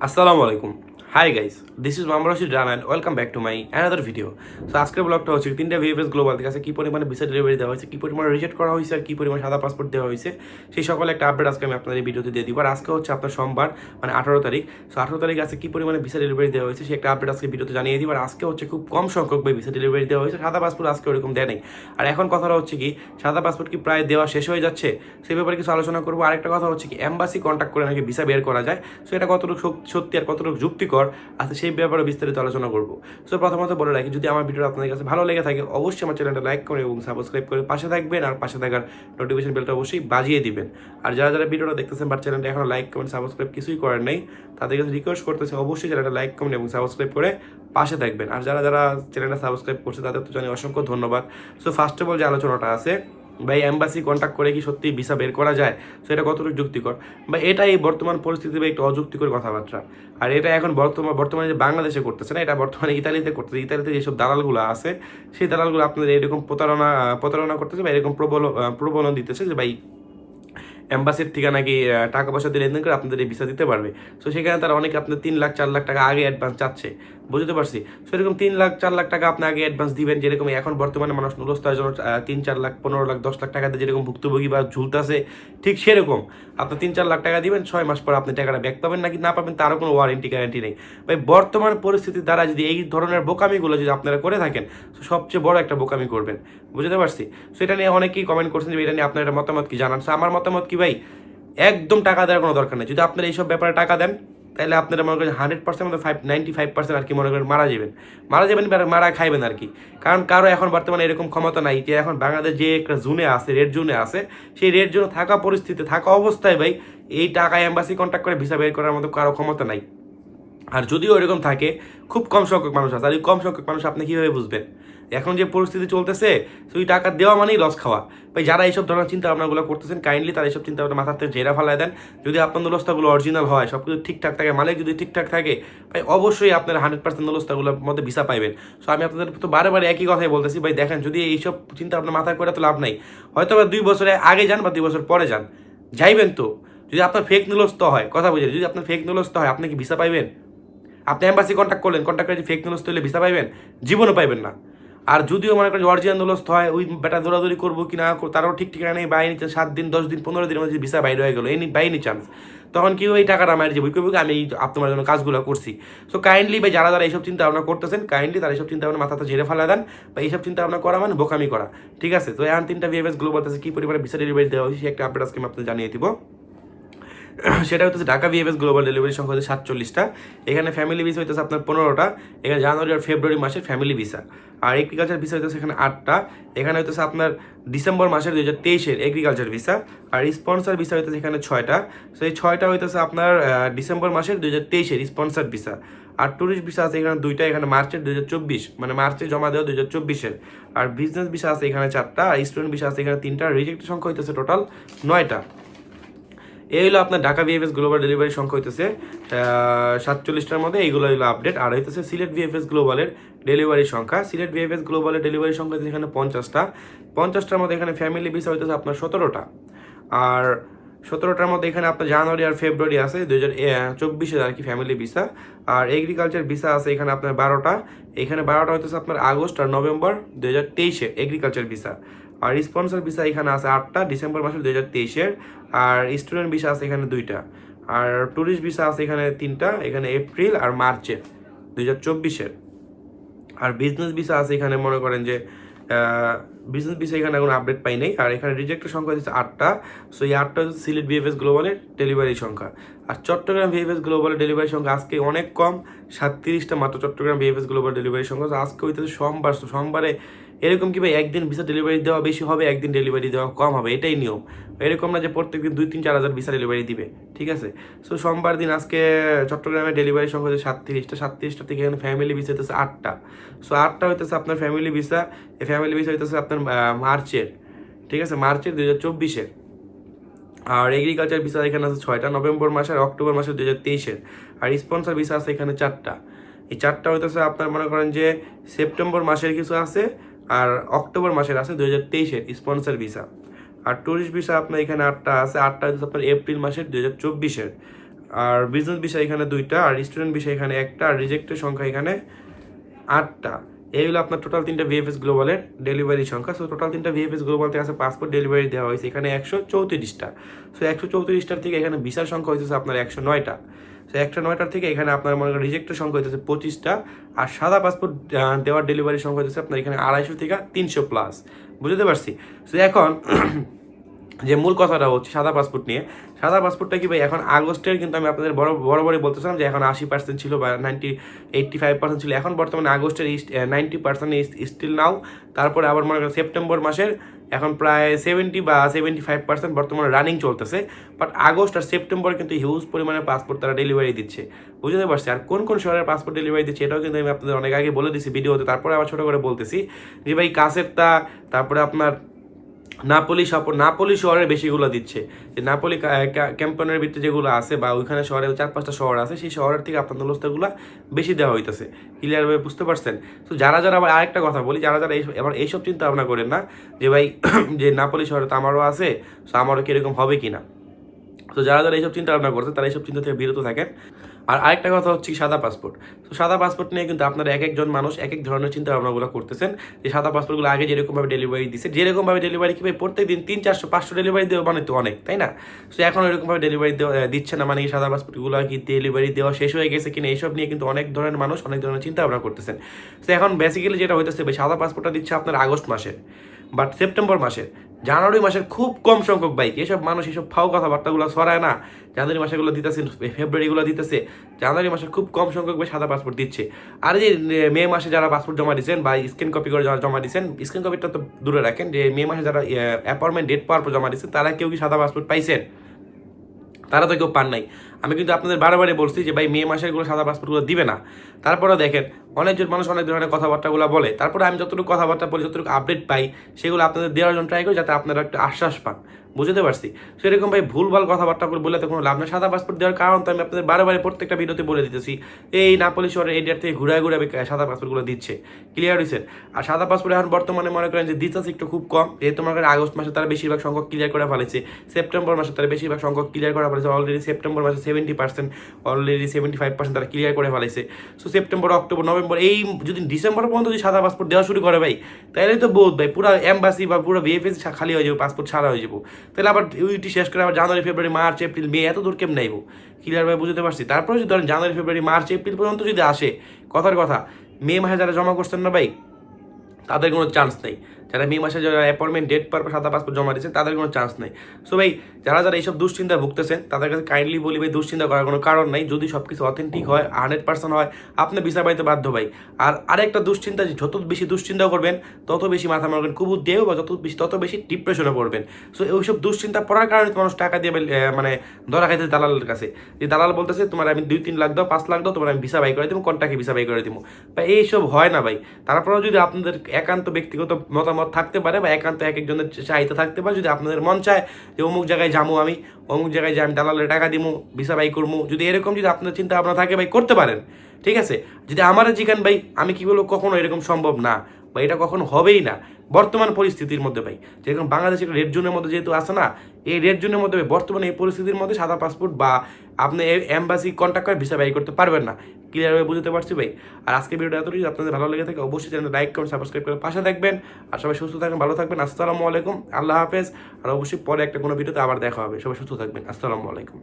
আসসালামু আলাইকুম। High guys this is Mamur Rashid run and welcome back to my another video so আজকের ব্লগটা হচ্ছে তিনটা ভিএফএস গ্লোবাল থেকে আছে। কী পরিমাণে ভিসা ডেলিভারি দেওয়া হয়েছে, কী পরিমাণে রিজেক্ট করা হয়েছে, আর কী পরিমাণে সাদা পাসপোর্ট দেওয়া হয়েছে, সেই সকলে একটা আপডেট আজকে আমি আপনাদের ভিডিওতে দিয়ে দিব। আর আজকে হচ্ছে আপনার সোমবার মানে আঠারো তারিখ। সো আঠারো তারিখ আছে কী পরিমাণে ভিসা ডেলিভারি দেওয়া হয়েছে, সেই একটা আপডেট আজকে ভিডিওতে জানিয়ে দিব। আর আজকে হচ্ছে খুব কম সংখ্যক ভাই ভিসা ডেলিভারি দেওয়া হয়েছে, সাদা পাসপোর্ট আজকে ওরকম দেয় নাই। আর এখন কথাটা হচ্ছে কি, সাদা পাসপোর্ট কি প্রায় দেওয়া শেষ হয়ে যাচ্ছে? সেই ব্যাপারে কিছু আলোচনা করব। আরেকটা কথা হচ্ছে কি এম্বাসি কন্ট্যাক্ট করে নাকি ভিসা বের করা যায়? সো এটা কতটুকু সত্যি আর কতটুকু যুক্তিকর? আছে সেই ব্যাপারে বিস্তারিত আলোচনা করব। সো প্রথমত বলে রাখি, যদি আমার ভিডিও আপনাদের কাছে ভালো লেগে থাকে, অবশ্যই আমার চ্যানেলটা লাইক করে এবং সাবস্ক্রাইব করে পাশে থাকবেন আর পাশে থাকার নোটিফিকেশন বেলটা অবশ্যই বাজিয়ে দিবেন। আর যারা যারা ভিডিওটা দেখতেছেন বা চ্যানেলটা এখন লাইক কমেন্ট সাবস্ক্রাইব কিছুই করেন নাই, তাদের কাছে রিকোয়েস্ট করতেছে অবশ্যই চ্যানেলটা লাইক কমেন্ট এবং সাবস্ক্রাইব করে পাশে থাকবেন। আর যারা যারা চ্যানেলটা সাবস্ক্রাইব করছে, তাদের তো জানি অসংখ্য ধন্যবাদ। সো ফার্স্ট অফ অল যে আলোচনাটা আছে ভাই এম্বাসি কন্ট্যাক্ট করে কি সত্যি ভিসা বের করা যায়? সো এটা কতটুকু যুক্তিকর? বা এটা এই বর্তমান পরিস্থিতি বা একটু অযুক্তিকর কথাবার্তা। আর এটা এখন বর্তমান বর্তমানে যে বাংলাদেশে করতেছে না, এটা বর্তমানে ইতালিতে করতেছে। ইতালিতে যেসব দালালগুলো আছে, সেই দালালগুলো আপনাদের এরকম প্রতারণা প্রতারণা করতেছে বা এরকম প্রবল প্রবলন দিতেছে যে ভাই এম্বাসির থেকে নাকি আহ, টাকা পয়সা দিয়ে লেনদেন করে আপনাদের এই ভিসা দিতে পারবে? সো সেখানে তারা অনেক আপনার তিন লাখ চার লাখ টাকা আগে অ্যাডভান্স চাচ্ছে। বুঝতে পারছি? সো এরকম তিন লাখ চার লাখ টাকা আপনি আগে অ্যাডভান্স দিবেন যেরকম এখন বর্তমানে মানুষ নুরস্তার জন্য তিন চার লাখ পনেরো লাখ দশ লাখ টাকাতে যেরকম ভুক্তভোগী বা ঝুলতেছে ঠিক সেরকম। আপনি তিন চার লাখ টাকা দিবেন ছয় মাস পর আপনি টাকাটা ব্যাক পাবেন নাকি না পাবেন তারও কোনো ওয়ারেন্টি গ্যারান্টি নেই। ভাই বর্তমান পরিস্থিতির দ্বারা যদি এই ধরনের বোকামিগুলো যদি আপনারা করে থাকেন সবচেয়ে বড় একটা বোকামি করবেন। বুঝতে পারছি? সো এটা নিয়ে অনেকেই কমেন্ট করছেন যে এটা নিয়ে আপনার একটা মতামত কি জানান? So, আমার মতামত কি ভাই? একদম টাকা দেওয়ার কোনো দরকার নেই। যদি আপনারা এইসব ব্যাপারে টাকা দেন, তাহলে আপনারা মনে করেন হান্ড্রেড পার্সেন্ট মতো ফাইভ নাইনটি ফাইভ পার্সেন্ট আর কি মনে করেন মারা যাবেন। মারা যাবেন মারা খাইবেন আর কি। কারণ কারও এখন বর্তমানে এরকম ক্ষমতা নাই যে এখন বাংলাদেশ যে একটা জোনে আছে রেড জোনে আছে, সেই রেড জোনে থাকা পরিস্থিতিতে থাকা অবস্থায় ভাই, এই টাকা এম্বাসি কন্ট্যাক্ট করে ভিসা বের করার মতো কারও ক্ষমতা নাই। আর যদিও এরকম থাকে, খুব কম সংখ্যক মানুষ আছে। আর এই কম সংখ্যক মানুষ আপনি কীভাবে বুঝবেন? এখন যে পরিস্থিতি চলতেছে সেই টাকা দেওয়া মানেই লস খাওয়া। ভাই, যারা এইসব ধরনের চিন্তা ভাবনাগুলো করতেছেন কাইন্ডলি তারা এইসব চিন্তা ভাবনা মাথার থেকে জেরা ফেলায় দেন। যদি আপনার নুলস্তাগুলো অরিজিনাল হয় সব কিছু ঠিকঠাক থাকে, মালিক যদি ঠিকঠাক থাকে, ভাই, অবশ্যই আপনার হান্ড্রেড পার্সেন্ট নুলস্তাগুলোর মধ্যে ভিসা পাইবেন। সো আমি আপনাদের তো বারে বারে একই কথাই বলতেছি, ভাই, দেখেন, যদি এইসব চিন্তা আপনার মাথায় করে তো লাভ নাই। হয়তো বা দুই বছরে আগে যান বা দুই বছর পরে যান। যাইবেন তো। যদি আপনার ফেক নুলস্ত হয়, কথা বুঝে, যদি আপনার ফেক নুলস্ত হয়, আপনি কি ভিসা পাইবেন? আপনি এম্বাসি কন্ট্যাক্ট করলেন কন্ট্যাক্ট করে ফেক নুলস্ত হলে ভিসা পাইবেন, জীবনও পাইবেন না। আর যদিও মনে করেন অরিজিনাল নুলস্ত হয়, ওই বেটা দৌড়াদৌড়ি করব কি না তারও ঠিক ঠিকানা নেই বাইনি সাত দিন, দশ দিন, পনেরো দিনের মধ্যে ভিসা বাইরে হয়ে গেলো এনি বাইনি চান্স। তখন কি ওই টাকাটা আমার যে বই আমি এই আপনার জন্য কাজগুলো করছি। সো কাইন্ডলি ভাই, যারা যারা এইসব চিন্তা ভাবনা করতেছেন কাইন্ডলি তারা এইসব চিন্তা ভাবনা মাথাতে ঝেড়ে ফেলা দেন, বা এইসব চিন্তা ভাবনা করা মানে বোকামি করা। ঠিক আছে? তো এখন তিনটা ভিএফএস গ্লোবাল কি পরিমাণে ভিসা ডেলিভারি দেওয়া হয়েছে একটা আপডেট আজকে আমি আপনাদের জানিয়ে দিব। সেটা হচ্ছে ঢাকা ভিএফএস গ্লোবাল ডেলিভারি সংখ্যা হচ্ছে সাতচল্লিশটা। এখানে ফ্যামিলি ভিসা হইতেছে আপনার পনেরোটা। এখানে জানুয়ারি আর ফেব্রুয়ারি মাসের ফ্যামিলি ভিসা আর এগ্রিকালচার ভিসা হইতেছে এখানে আটটা। এখানে হইতেছে আপনার ডিসেম্বর মাসের দুই হাজার তেইশের এগ্রিকালচার ভিসা আর স্পন্সার ভিসা হইতেছে এখানে ছয়টা। সো এই ছয়টা হইতেছে আপনার ডিসেম্বর মাসের দুই হাজার তেইশের স্পন্সার ভিসা আর ট্যুরিস্ট ভিসা আছে এখানে দুইটা। এখানে মার্চের দুই হাজার চব্বিশ। মানে মার্চে জমা দেওয়া দুই হাজার চব্বিশের। আর বিজনেস ভিসা আছে এখানে চারটা। আর স্টুডেন্ট ভিসা আছে এখানে তিনটা। রিজেক্টের সংখ্যা হইতেছে টোটাল নয়টা। এই হলো আপনার ঢাকা ভিএফএস গ্লোবাল ডেলিভারি সংখ্যা হইতেছে সাতচল্লিশটার মধ্যে এইগুলো হলো আপডেট আর হইতেছে সিলেট ভিএফএস গ্লোবালের ডেলিভারি সংখ্যা। সিলেট ভিএফএস গ্লোবালের ডেলিভারি সংখ্যা এখানে পঞ্চাশটা। পঞ্চাশটার মধ্যে এখানে ফ্যামিলি ভিসা হইতেছে আপনার সতেরোটা। আর সতেরোটার মধ্যে এখানে আপনার জানুয়ারি আর ফেব্রুয়ারি আছে দুই হাজার চব্বিশের আর কি ফ্যামিলি ভিসা আর এগ্রিকালচার ভিসা আছে এখানে আপনার বারোটা। এখানে বারোটা হইতেছে আপনার আগস্ট আর নভেম্বর দুই হাজার তেইশে এগ্রিকালচার ভিসা আর স্পন্সর ভিসা এখানে আছে আটটা ডিসেম্বর মাসের দুই হাজার তেইশের, আর স্টুডেন্ট ভিসা আছে এখানে দুইটা। আর ট্যুরিস্ট ভিসা আছে এখানে তিনটা, এখানে এপ্রিল আর মার্চের দুই হাজার চব্বিশের। আর বিজনেস ভিসা আছে এখানে মনে করেন যে বিজনেস ভিসা এখানে এখন আপডেট পাই নাই, আর এখানে রিজেক্টের সংখ্যা হচ্ছে আটটা। সো এই আটটা হচ্ছে সিলেট বিএফএস গ্লোবালের ডেলিভারি সংখ্যা। আর চট্টগ্রাম বিএফএস গ্লোবালের ডেলিভারি সংখ্যা আজকে অনেক কম, সাতত্রিশটা মাত্র চট্টগ্রাম বিএফএস গ্লোবাল ডেলিভারি সংখ্যা। আজকে হইতেছে সোমবার, সোমবারে এরকম কি ভাই, একদিন ভিসা ডেলিভারি দেওয়া বেশি হবে, একদিন ডেলিভারি দেওয়া কম হবে? এটাই নিয়ম। এরকম না যে প্রত্যেকদিন দুই তিন চার হাজার ভিসা ডেলিভারি দিবে, ঠিক আছে? সো সোমবার দিন আজকে চট্টগ্রামের ডেলিভারি সংখ্যা হচ্ছে সাতত্রিশটা। সাতত্রিশটা থেকে এখানে ফ্যামিলি ভিসা হইতেছে আটটা। সো আটটা হইতেছে আপনার ফ্যামিলি ভিসা এই ফ্যামিলি ভিসা হইতেছে আপনার মার্চের, ঠিক আছে? মার্চের দুই হাজার চব্বিশের। আর এগ্রিকালচার ভিসা এখানে আছে ছয়টা, নভেম্বর মাসে আর অক্টোবর মাসের দুই হাজার তেইশের। আর স্পন্সর ভিসা আছে এখানে চারটা। এই চারটা হইতেছে আপনার মনে করেন যে সেপ্টেম্বর মাসের কিছু আছে আর অক্টোবর মাসের আছে দুই হাজার তেইশের স্পন্সর ভিসা আর ট্যুরিস্ট ভিসা আপনার এখানে আটটা আছে, আটটা হচ্ছে আপনার এপ্রিল মাসের দুই হাজার চব্বিশের। আর বিজনেস বিষয় এখানে দুইটা, আর স্টুডেন্ট বিষয় এখানে একটা, আর রিজেক্টের সংখ্যা এখানে আটটা। এই হলো আপনার টোটাল তিনটা ভিএফএস গ্লোবালের ডেলিভারি সংখ্যা। সো টোটাল তিনটা ভিএফএস গ্লোবাল থেকে আছে পাসপোর্ট ডেলিভারি দেওয়া হয়েছে, এখানে একশো চৌত্রিশটা। সো একশো চৌত্রিশটার থেকে এখানে ভিসার সংখ্যা হয়েছে আপনার একশো নয়টা। সো একটা নয়টার থেকে এখানে আপনার মনে করেন রিজেক্টের সংখ্যা হইতেছে পঁচিশটা, আর সাদা পাসপোর্ট দেওয়ার ডেলিভারি সংখ্যা হইতেছে আপনার এখানে আড়াইশো থেকে তিনশো প্লাস বুঝতে পারছি? তো এখন যে মূল কথাটা হচ্ছে সাদা পাসপোর্ট নিয়ে। সাদা পাসপোর্টটা কি ভাই, এখন আগস্টের কিন্তু আমি আপনাদের বড় বরাবরই বলতেছিলাম যে এখন আশি পার্সেন্ট ছিল বা নাইনটি এইট্টি ফাইভ পার্সেন্ট ছিল। এখন বর্তমানে আগস্টের নাইনটি পার্সেন্ট স্টিল নাও তারপরে আবার মনে করেন সেপ্টেম্বর মাসের এখন প্রায় সেভেন্টি বা সেভেন্টি ফাইভ পার্সেন্ট বর্তমানে রানিং চলতেছে। বাট আগস্ট আর সেপ্টেম্বর কিন্তু হিউজ পরিমাণে পাসপোর্ট তারা ডেলিভারি দিচ্ছে। বুঝতে পারছি আর কোন কোন শহরের পাসপোর্ট ডেলিভারি দিচ্ছে এটাও কিন্তু আমি আপনাদের অনেক আগে বলে দিচ্ছি ভিডিওতে। তারপরে আবার ছোটো করে বলতেছি যে ভাই কাসেরটা তারপরে আপনার নাপোলি নাপোলি শহরের বেশিগুলো দিচ্ছে। যে নাপোলি ক্যাম্পনের ভিতরে যেগুলো আছে বা ওইখানে শহরে চার পাঁচটা শহর আছে, সেই শহরের থেকে আপনার দোলস্তাগুলো বেশি দেওয়া হইতেছে। ক্লিয়ারভাবে বুঝতে পারছেন? তো যারা যারা আবার আরেকটা কথা বলি, যারা যারা এই আবার এইসব চিন্তা ভাবনা করেন না, যে ভাই, যে নাপলি শহরে তো আমারও আছে তো আমারও কীরকম হবে কি না তো যারা যারা এইসব চিন্তা ভাবনা করছে, তারা এইসব চিন্তা থেকে বিরত থাকেন। আর আরেকটা কথা হচ্ছে সাদা পাসপোর্ট তো সাদা পাসপোর্ট নিয়ে কিন্তু আপনারা এক একজন মানুষ এক এক ধরনের চিন্তা ভাবনাগুলো করতেছেন। যে সাদা পাসপোর্টগুলো আগে যেরকমভাবে ডেলিভারি দিচ্ছে যেরকমভাবে ডেলিভারি কী ভাই প্রত্যেক দিন তিন, চারশো, পাঁচশো ডেলিভারি দেওয়া মানে তো অনেক, তাই না? তো এখন এরকমভাবে ডেলিভারি দেওয়া দিচ্ছে না। মানে কি সাদা পাসপোর্টগুলো কি ডেলিভারি দেওয়া শেষ হয়ে গেছে কিনা, এইসব নিয়ে কিন্তু অনেক ধরনের মানুষ অনেক ধরনের চিন্তা ভাবনা করতেছেন। তো এখন বেসিক্যালি যেটা হইতেছে সাদা পাসপোর্টটা দিচ্ছে আপনার আগস্ট মাসে বাট সেপ্টেম্বর মাসে। জানুয়ারি মাসের খুব কম সংখ্যক বাইক, এসব মানুষ এসব ফাও কথাবার্তাগুলো ছড়ায় না। জানুয়ারি মাসেগুলো দিতেছে ফেব্রুয়ারিগুলো দিতেছে। জানুয়ারি মাসে খুব কম সংখ্যক ভাই সাদা পাসপোর্ট দিচ্ছে। আর যে মে মাসে যারা পাসপোর্ট জমা দিচ্ছেন বা স্ক্যান কপি করে যারা জমা দিচ্ছেন স্ক্যান কপিটা তো দূরে রাখেন, যে মে মাসে যারা অ্যাপয়েন্টমেন্ট ডেট পাওয়ার পর জমা দিচ্ছেন তারা কেউ কি সাদা পাসপোর্ট পাইছেন? তারা তো কেউ পান নাই। আমি কিন্তু আপনাদের বারে বারে বলছি যে, ভাই, মে মাসেরগুলো সাদা পাসপোর্টগুলো দিবে না। তারপরে দেখেন অনেকজন মানুষ অনেক ধরনের কথাবার্তাগুলো বলে। তারপরে আমি যতটুকু কথাবার্তা বলি, যতটুকু আপডেট পাই, সেগুলো আপনাদের দেওয়ার জন্য ট্রাই করি যাতে আপনারা একটা আশ্বাস পান। বুঝতে পারছি? সেরকম ভাই ভুলভাল কথাবার্তা করে বলে তো কোনো লাভ নেই। সাদা পাসপোর্ট দেওয়ার কারণ তো আমি আপনাদের বারে প্রত্যেকটা ভিডিওতে বলে দিতেছি। এই নাপলি শহরের এরিয়ার থেকে ঘুরে ঘুরে সাদা পাসপোর্টগুলো দিচ্ছে। ক্লিয়ার হয়েছে আর সাদা পাসপোর্ট এখন বর্তমানে মনে করেন যে দিতেছে একটু খুব কম। যেহেতু মনে করেন আগস্ট মাসে তারা বেশিরভাগ সংখ্যক ক্লিয়ার করে ফেলেছে। সেপ্টেম্বর মাসে তারা বেশিরভাগ সংখ্যক ক্লিয়ার করা ফেলেছে। অলরেডি সেপ্টেম্বর মাসে seventy percent already seventy five percent তারা ক্লিয়ার করে ফেলেছে। সো সেপ্টেম্বর অক্টোবর নভেম্বর এই যদি ডিসেম্বর পর্যন্ত যদি সাদা পাসপোর্ট দেওয়া শুরু করে ভাই তাহলে তো বোধ ভাই, পুরো এম্বাসি বা পুরো বিএফএসি খালি হয়ে যাবে পাসপোর্ট ছাড়া হয়ে যাব। তাহলে আবার ইউটি শেষ করে আবার জানুয়ারি, ফেব্রুয়ারি, মার্চ, এপ্রিল, মে, এত দূর কেমন ক্লিয়ার ভাই, বুঝতে পারছি। তারপরে যদি ধরেন জানুয়ারি, ফেব্রুয়ারি, মার্চ, এপ্রিল পর্যন্ত যদি আসে, কথার কথা, মে মাসে যারা জমা করছেন না ভাই, তাদের কোনো চান্স নেই। যারা মে মাসে যারা অ্যাপয়েন্টমেন্ট ডেট পার সাদা পাসপোর্ট জমা দিয়েছেন, তাদের কোনো চান্স নেই। সো ভাই, যারা যারা এইসব দুশ্চিন্তা ভুগতেছেন, তাদের কাছে কাইন্ডলি বলি ভাই, দুশ্চিন্তা করার কোনো কারণ নেই। যদি সব কিছু অথেন্টিক হয় হান্ড্রেড পার্সেন্ট হয়, আপনি ভিসা পাইতে বাধ্য ভাই। আর আরেকটা দুশ্চিন্তা যত বেশি দুশ্চিন্তা করবেন, তত বেশি মাথা মারবেন কুবুর দিয়েও বা যত বেশি, তত বেশি ডিপ্রেশনে পড়বেন। সো ওইসব দুশ্চিন্তা পড়ার কারণে মানুষ টাকা দিয়ে মানে ধরা খাইতে দালালের কাছে। যে দালাল বলতেছে, তোমার আমি দুই তিন লাখ দাও, পাঁচ লাখ দাও, তোমার আমি ভিসা বাই করে দেবো কন্টাকে ভিসা বাই করে দিব। বা এইসব হয় না ভাই। তারপরেও যদি আপনাদের একান্ত ব্যক্তিগত মতামত থাকতে পারে বা একান্ত এক একজনের চাহিদা থাকতে পারে। যদি আপনাদের মন চায় যে অমুক জায়গায় যাব আমি, অমুক জায়গায় যে আমি দালালের টাকা দিব ভিসা বাই করব যদি এরকম যদি আপনাদের চিন্তা ভাবনা থাকে ভাই, করতে পারেন। ঠিক আছে? যদি আমার জিজ্ঞান ভাই, আমি কি বলব, কখনো এরকম সম্ভব না। বা এটা কখনো হবেই না। বর্তমান পরিস্থিতির মধ্যে ভাই, যেরকম বাংলাদেশের রেড জোনের মধ্যে যেহেতু আসে না, এই রেড জোনের মধ্যে বর্তমানে এই পরিস্থিতির মধ্যে সাদা পাসপোর্ট বা আপনি এম্বাসি কন্ট্যাক্ট করে ভিসা বাই করতে পারবেন না। ক্লিয়ারভাবে বুঝতে পারছি ভাই। আর আজকে ভিডিওটা এতটুকু আপনাদের ভালো লেগে থাকে, অবশ্যই চ্যানেল লাইক করুন সাবস্ক্রাইব করে পাশে থাকবেন। আর সবাই সুস্থ থাকবেন, ভালো থাকবেন। আসসালামু আলাইকুম। আল্লাহ হাফেজ। আর অবশ্যই পরে একটা কোনো ভিডিওতে আবার দেখা হবে। সবাই সুস্থ থাকবেন। আসসালামু আলাইকুম।